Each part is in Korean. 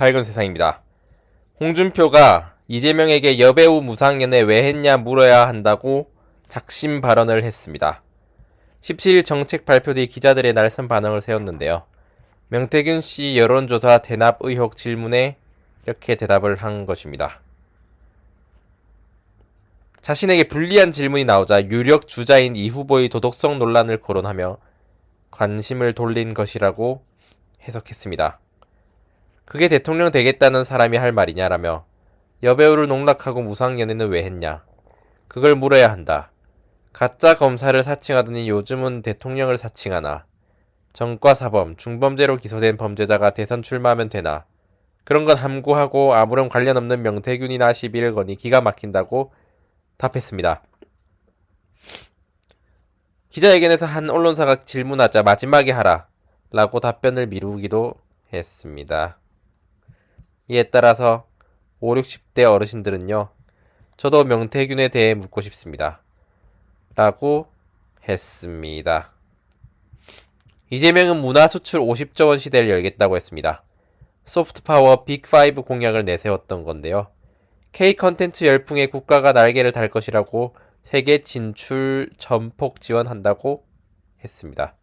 밝은 세상입니다. 홍준표가 이재명에게 여배우 무상 연애 왜 했냐 물어야 한다고 작심 발언을 했습니다. 17일 정책 발표 뒤 기자들의 날선 반응을 세웠는데요. 명태균 씨 여론조사 대납 의혹 질문에 이렇게 대답을 한 것입니다. 자신에게 불리한 질문이 나오자 유력 주자인 이 후보의 도덕성 논란을 거론하며 관심을 돌린 것이라고 해석했습니다. 그게 대통령 되겠다는 사람이 할 말이냐라며 여배우를 농락하고 무상 연애는 왜 했냐. 그걸 물어야 한다. 가짜 검사를 사칭하더니 요즘은 대통령을 사칭하나. 전과 사범, 중범죄로 기소된 범죄자가 대선 출마하면 되나. 그런 건 함구하고 아무런 관련 없는 명태균이나 시비를 거니 기가 막힌다고 답했습니다. 기자회견에서 한 언론사가 질문하자 마지막에 하라 라고 답변을 미루기도 했습니다. 이에 따라서 5, 60대 어르신들은요. 저도 명태균에 대해 묻고 싶습니다. 라고 했습니다. 이재명은 문화 수출 50조 원 시대를 열겠다고 했습니다. 소프트 파워 빅5 공약을 내세웠던 건데요. K 컨텐츠 열풍에 국가가 날개를 달 것이라고 세계 진출 전폭 지원한다고 했습니다.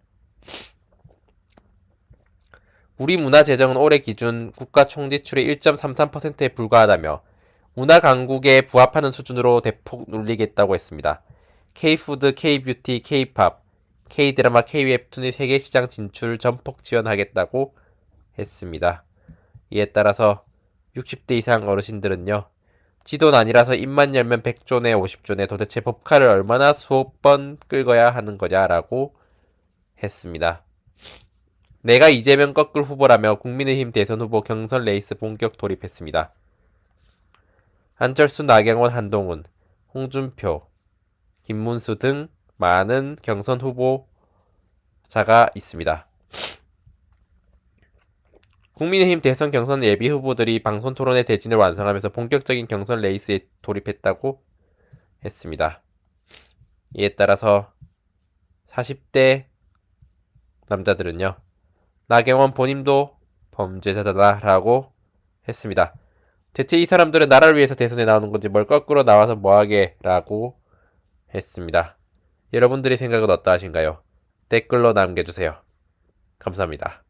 우리 문화 재정은 올해 기준 국가 총지출의 1.33%에 불과하다며 문화 강국에 부합하는 수준으로 대폭 눌리겠다고 했습니다. K푸드, K뷰티, K팝, K드라마, K웹툰의 세계 시장 진출 전폭 지원하겠다고 했습니다. 이에 따라서 60대 이상 어르신들은요. 지돈 아니라서 입만 열면 100조네 50조네 도대체 법카를 얼마나 수억 번 끌어야 하는 거냐라고 했습니다. 내가 이재명 꺾을 후보라며 국민의힘 대선 후보 경선 레이스 본격 돌입했습니다. 안철수, 나경원, 한동훈, 홍준표, 김문수 등 많은 경선 후보자가 있습니다. 국민의힘 대선 경선 예비 후보들이 방송 토론의 대진을 완성하면서 본격적인 경선 레이스에 돌입했다고 했습니다. 이에 따라서 40대 남자들은요. 나경원 본인도 범죄자다라고 했습니다. 대체 이 사람들은 나라를 위해서 대선에 나오는 건지 뭘 거꾸로 나와서 뭐하게 라고 했습니다. 여러분들의 생각은 어떠하신가요? 댓글로 남겨주세요. 감사합니다.